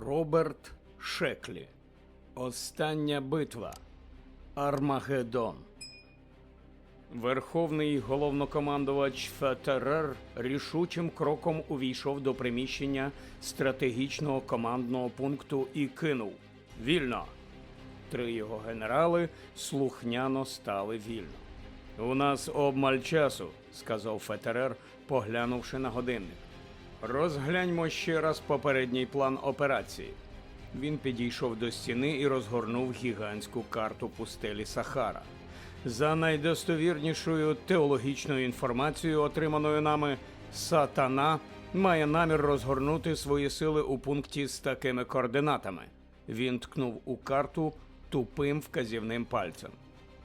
Роберт Шеклі. Остання битва. Армагеддон. Верховний головнокомандувач ФТРР рішучим кроком увійшов до приміщення стратегічного командного пункту і кинув Вільно. Три його генерали слухняно стали вільно. У нас обмаль часу, сказав ФТРР, поглянувши на годинник. Розгляньмо ще раз попередній план операції. Він підійшов до стіни і розгорнув гігантську карту пустелі Сахара. За найдостовірнішою теологічною інформацією, отриманою нами, сатана має намір розгорнути свої сили у пункті з такими координатами. Він ткнув у карту тупим вказівним пальцем.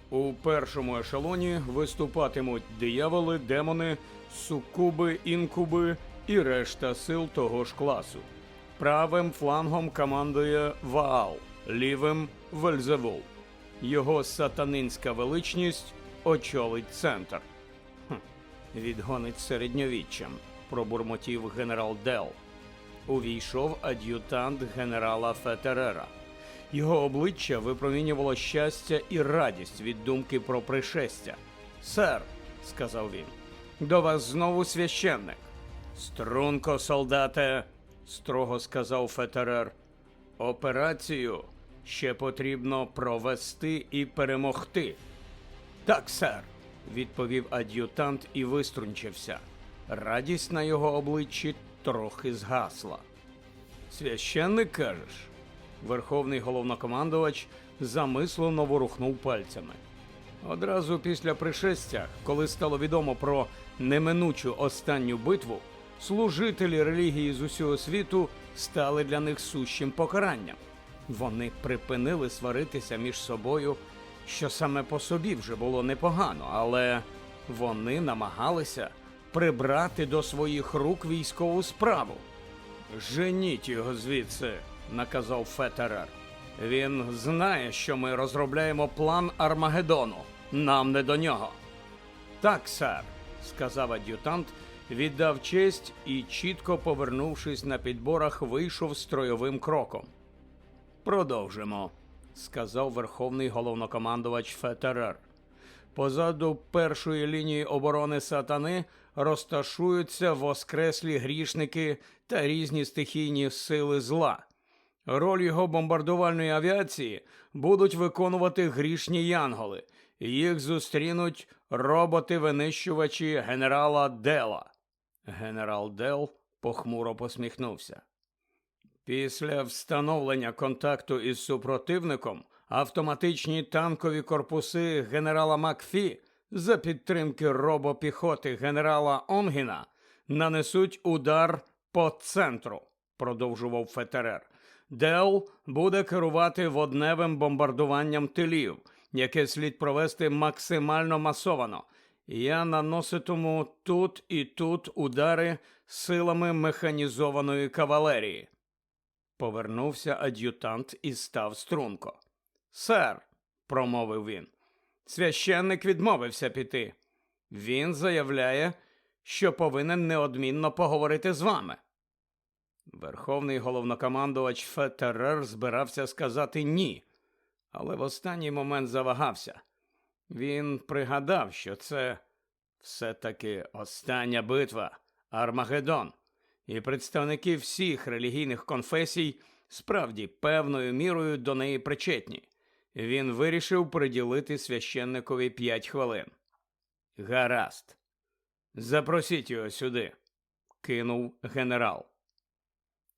У першому ешелоні виступатимуть дияволи, демони, сукуби, інкуби і решта сил того ж класу. Правим флангом командує Ваал, лівим Вельзевул. Його сатанинська величність очолить центр. Хм, відгонить середньовіччям, пробурмотів генерал Дел. Увійшов ад'ютант генерала Фетерера. Його обличчя випромінювало щастя і радість від думки про пришестя. Сер, сказав він, до вас знову священник. Струнко, солдате, строго сказав Фетерер. Операцію ще потрібно провести і перемогти. Так, сер, відповів ад'ютант і виструнчився. Радість на його обличчі трохи згасла. Священник кажеш? Верховний головнокомандувач замислено ворухнув пальцями. Одразу після пришестя, коли стало відомо про неминучу останню битву, служителі релігії з усього світу стали для них сущим покаранням. Вони припинили сваритися між собою, що саме по собі вже було непогано, але вони намагалися прибрати до своїх рук військову справу. Женіть його звідси, наказав Фетерер. Він знає, що ми розробляємо план Армагеддону. Нам не до нього. Так, сер, сказав ад'ютант, віддав честь і, чітко повернувшись на підборах, вийшов строєвим кроком. Продовжимо, сказав верховний головнокомандувач Фетерер. Позаду першої лінії оборони сатани розташуються воскреслі грішники та різні стихійні сили зла. Роль його бомбардувальної авіації будуть виконувати грішні янголи. Їх зустрінуть роботи-винищувачі генерала Дела. Генерал Дел похмуро посміхнувся. Після встановлення контакту із супротивником автоматичні танкові корпуси генерала Макфі за підтримки робопіхоти генерала Онгіна нанесуть удар по центру, продовжував Фетерер. Дел буде керувати водневим бомбардуванням тилів, яке слід провести максимально масовано. Я наноситиму тут і тут удари силами механізованої кавалерії. Повернувся ад'ютант і став струнко. Сер, промовив він. Священник відмовився піти. Він заявляє, що повинен неодмінно поговорити з вами. Верховний головнокомандувач Фетерер збирався сказати ні, але в останній момент завагався. Він пригадав, що це все-таки остання битва Армагеддон, і представники всіх релігійних конфесій справді певною мірою до неї причетні. Він вирішив приділити священникові п'ять хвилин. Гаразд. Запросіть його сюди, кинув генерал.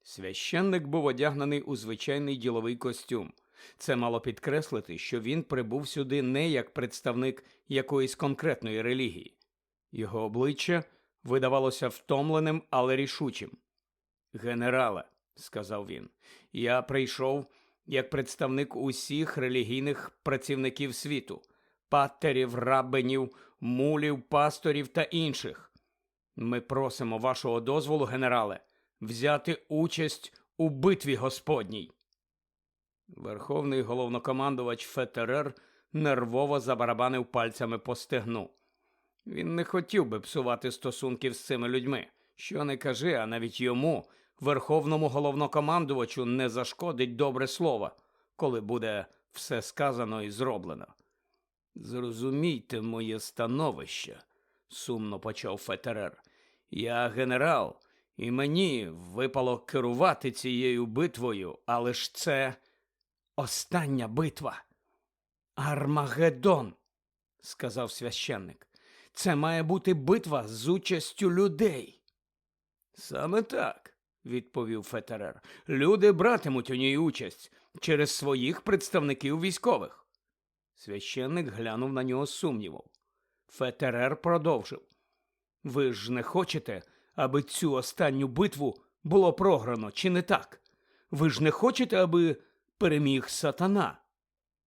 Священник був одягнений у звичайний діловий костюм. Це мало підкреслити, що він прибув сюди не як представник якоїсь конкретної релігії. Його обличчя видавалося втомленим, але рішучим. Генерале, сказав він, я прийшов як представник усіх релігійних працівників світу паттерів, рабинів, мулів, пасторів та інших. Ми просимо вашого дозволу, генерале, взяти участь у битві Господній. Верховний головнокомандувач Фетерер нервово забарабанив пальцями по стегну. Він не хотів би псувати стосунків з цими людьми. Що не кажи, а навіть йому верховному головнокомандувачу не зашкодить добре слово, коли буде все сказано і зроблено. Зрозумійте моє становище, сумно почав Фетерер. Я генерал, і мені випало керувати цією битвою, але ж це остання битва. Армагеддон, сказав священник. Це має бути битва з участю людей. Саме так, відповів Фетерер. Люди братимуть у ній участь через своїх представників військових. Священник глянув на нього з сумнівом. Фетерер продовжив. Ви ж не хочете, аби цю останню битву було програно, чи не так? Ви ж не хочете, аби переміг сатана?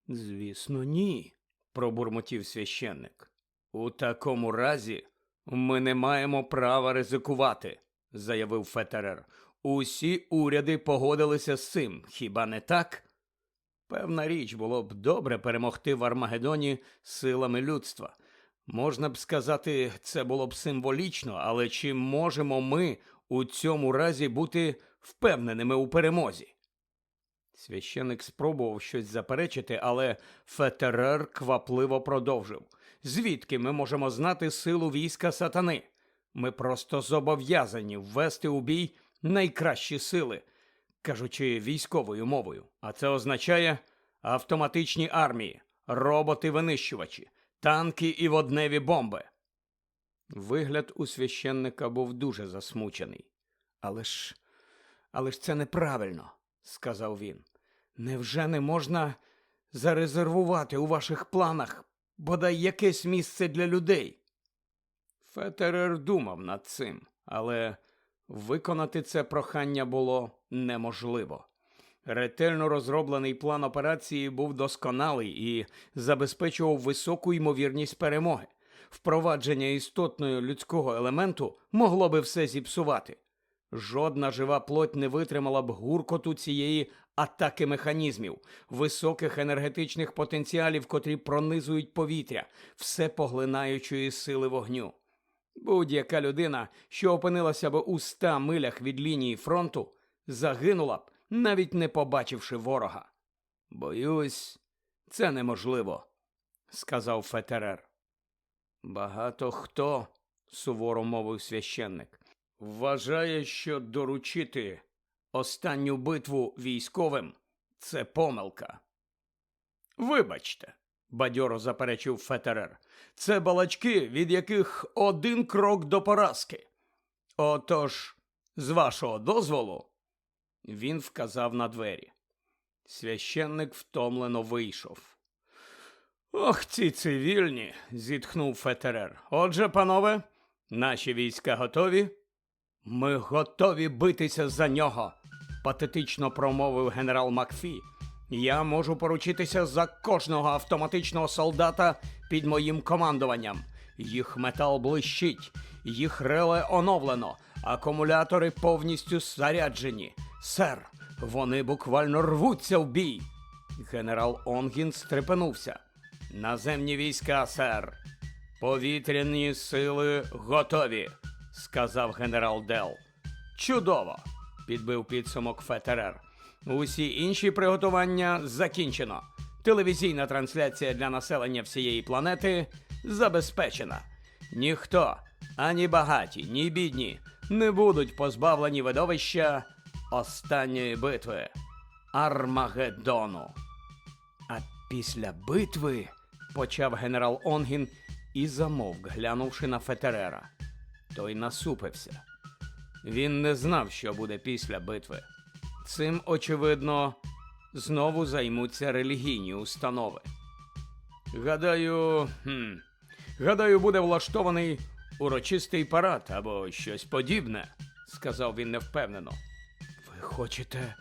Звісно, ні, пробурмотів священник. У такому разі ми не маємо права ризикувати, заявив Фетерер. Усі уряди погодилися з цим, хіба не так? Певна річ було б добре перемогти в Армагеддоні силами людства. Можна б сказати, це було б символічно, але чи можемо ми у цьому разі бути впевненими у перемозі? Священик спробував щось заперечити, але Фетерер квапливо продовжив. Звідки ми можемо знати силу війська сатани? Ми просто зобов'язані ввести у бій найкращі сили, кажучи військовою мовою. А це означає автоматичні армії, роботи-винищувачі, танки і водневі бомби. Вигляд у священника був дуже засмучений. Але ж, але ж це неправильно, сказав він. Невже не можна зарезервувати у ваших планах бодай якесь місце для людей? Фетерер думав над цим, але виконати це прохання було неможливо. Ретельно розроблений план операції був досконалий і забезпечував високу ймовірність перемоги. Впровадження істотного людського елементу могло би все зіпсувати. Жодна жива плоть не витримала б гуркоту цієї атаки механізмів, високих енергетичних потенціалів, котрі пронизують повітря, все поглинаючої сили вогню. Будь-яка людина, що опинилася б у ста милях від лінії фронту, загинула б, навіть не побачивши ворога. Боюсь, це неможливо, сказав Фетерер. Багато хто, суворо мовив священник, вважає, що доручити останню битву військовим це помилка. Вибачте, бадьоро заперечив Фетерер. Це балачки, від яких один крок до поразки. Отож, з вашого дозволу, він вказав на двері. Священник втомлено вийшов. Ох, ці цивільні, зітхнув Фетерер. Отже, панове, наші війська готові? Ми готові битися за нього, патетично промовив генерал Макфі. Я можу поручитися за кожного автоматичного солдата під моїм командуванням. Їх метал блищить, їх реле оновлено, акумулятори повністю заряджені. Сер, вони буквально рвуться в бій. Генерал Онгін стрепенувся. Наземні війська, сер. Повітряні сили готові, сказав генерал Дел. Чудово! підбив підсумок Фетерер. Усі інші приготування закінчено. Телевізійна трансляція для населення всієї планети забезпечена. Ніхто, ані багаті, ні бідні, не будуть позбавлені видовища останньої битви Армагеддону. А після битви почав генерал Онгін і замовк, глянувши на Фетерера. Той насупився. Він не знав, що буде після битви. Цим, очевидно, знову займуться релігійні установи. Гадаю, хм, гадаю, буде влаштований урочистий парад або щось подібне, сказав він невпевнено. Ви хочете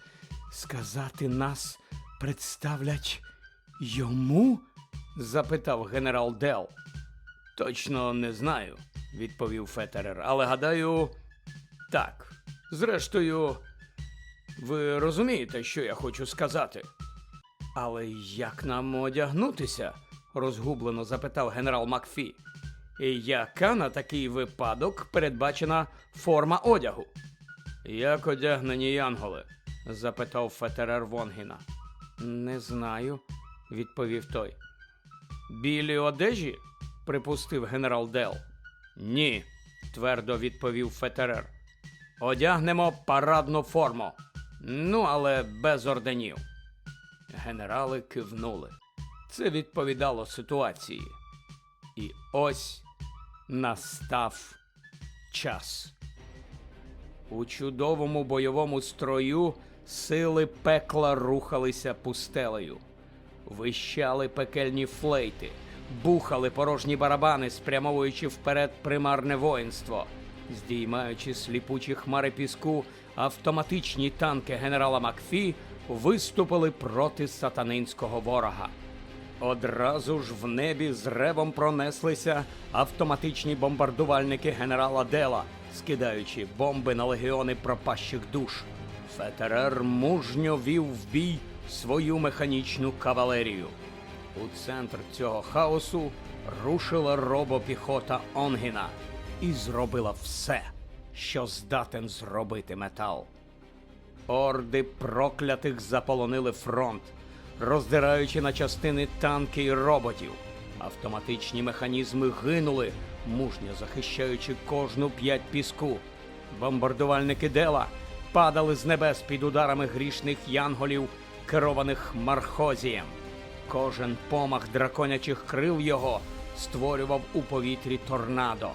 сказати, нас представлять йому? запитав генерал Дел. Точно не знаю, відповів Фетерер, але гадаю, так. Зрештою, ви розумієте, що я хочу сказати. Але як нам одягнутися? розгублено запитав генерал Макфі. Яка на такий випадок передбачена форма одягу? Як одягнені янголи? запитав Фетерер Вонгіна. Не знаю, відповів той. Білі одежі? припустив генерал Дел. Ні, твердо відповів Фетерер. Одягнемо парадну форму. Ну, але без орденів. Генерали кивнули. Це відповідало ситуації. І ось настав час. У чудовому бойовому строю сили пекла рухалися пустелею. Вищали пекельні флейти, бухали порожні барабани, спрямовуючи вперед примарне воїнство. Здіймаючи сліпучі хмари піску, автоматичні танки генерала Макфі виступили проти сатанинського ворога. Одразу ж в небі з ревом пронеслися автоматичні бомбардувальники генерала Дела, скидаючи бомби на легіони пропащих душ. Фетерер мужньо вів в бій свою механічну кавалерію. У центр цього хаосу рушила робопіхота Онгіна і зробила все, що здатен зробити метал. Орди проклятих заполонили фронт, роздираючи на частини танки і роботів. Автоматичні механізми гинули, мужньо захищаючи кожну п'ять піску. Бомбардувальники Дела падали з небес під ударами грішних янголів, керованих мархозієм. Кожен помах драконячих крил його створював у повітрі торнадо.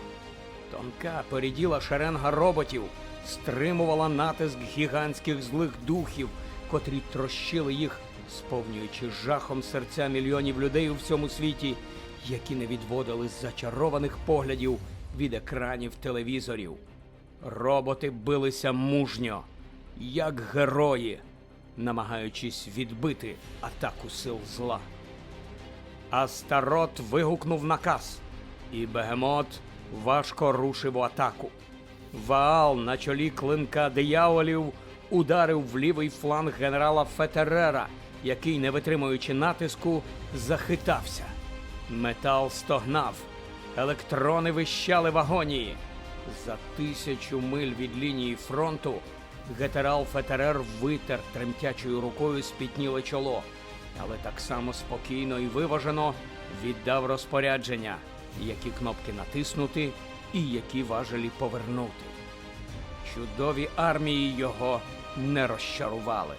Тонка поріділа шеренга роботів стримувала натиск гігантських злих духів, котрі трощили їх, сповнюючи жахом серця мільйонів людей у всьому світі, які не відводили зачарованих поглядів від екранів телевізорів. Роботи билися мужньо, як герої, намагаючись відбити атаку сил зла. Астарот вигукнув наказ, і бегемот важко рушив у атаку. Ваал на чолі клинка дияволів ударив в лівий фланг генерала Фетерера, який, не витримуючи натиску, захитався. Метал стогнав, електрони вищали в агонії. За тисячу миль від лінії фронту генерал Фетерер витер тремтячою рукою спітніле чоло, але так само спокійно і виважено віддав розпорядження, які кнопки натиснути і які важелі повернути. Чудові армії його не розчарували.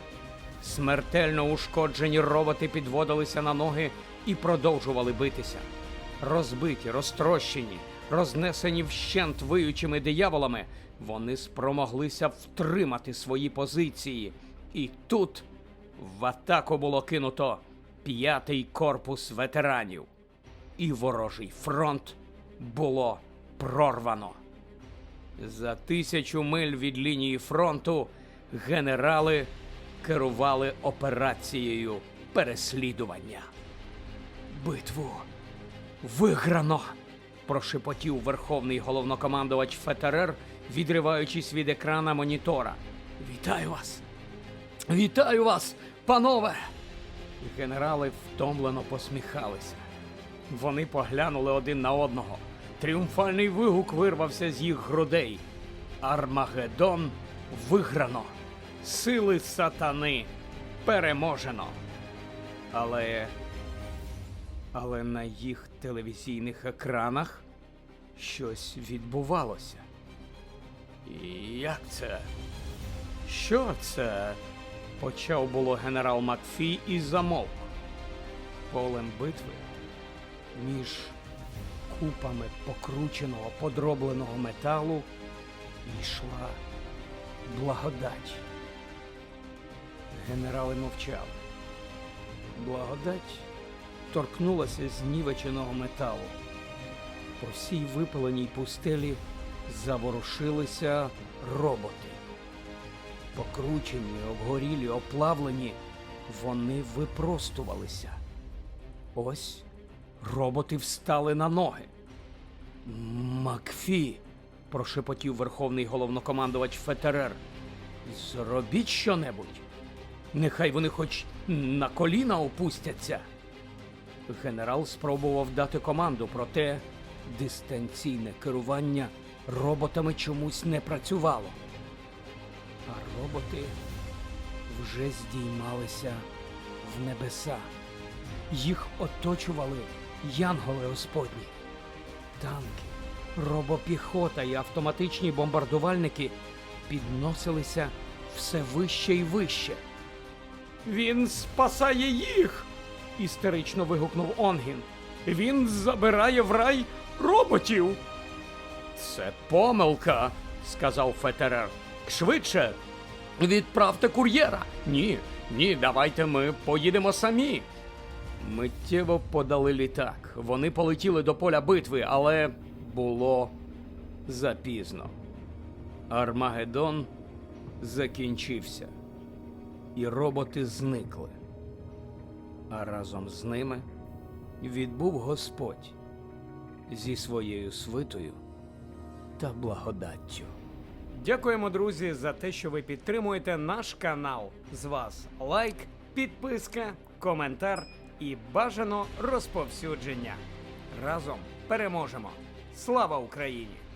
Смертельно ушкоджені роботи підводилися на ноги і продовжували битися. Розбиті, розтрощені, рознесені вщент виючими дияволами, вони спромоглися втримати свої позиції. І тут в атаку було кинуто п'ятий корпус ветеранів, і ворожий фронт було прорвано. За тисячу миль від лінії фронту генерали керували операцією переслідування. Битву виграно. Прошепотів верховний головнокомандувач Фетерер, відриваючись від екрана монітора. Вітаю вас! Вітаю вас, панове! Генерали втомлено посміхалися. Вони поглянули один на одного. Тріумфальний вигук вирвався з їх грудей. Армагеддон виграно. Сили сатани переможено. Але. Але на їх телевізійних екранах щось відбувалося. І Як це? Що це? Почав було генерал Макфі і замовк. Полем битви між купами покрученого подробленого металу йшла благодать. Генерали мовчали. Благодать торкнулася знівеченого металу. По всій випаленій пустелі заворушилися роботи. Покручені, обгорілі, оплавлені, вони випростувалися. Ось роботи встали на ноги. Макфі, прошепотів верховний головнокомандувач Фетерер. Зробіть щонебудь. Нехай вони хоч на коліна опустяться. Генерал спробував дати команду, проте дистанційне керування роботами чомусь не працювало. А роботи вже здіймалися в небеса. Їх оточували янголи Господні. Танки, робопіхота і автоматичні бомбардувальники підносилися все вище і вище. Він спасає їх. Істерично вигукнув Онгін. Він забирає в рай роботів. Це помилка, сказав Фетерер. Швидше. Відправте кур'єра. Ні, ні, давайте ми поїдемо самі. Миттєво подали літак. Вони полетіли до поля битви, але було запізно. Армагеддон закінчився, і роботи зникли. А разом з ними відбув Господь зі своєю свитою та благодаттю. Дякуємо, друзі, за те, що ви підтримуєте наш канал. З вас лайк, підписка, коментар і бажано розповсюдження. Разом переможемо. Слава Україні!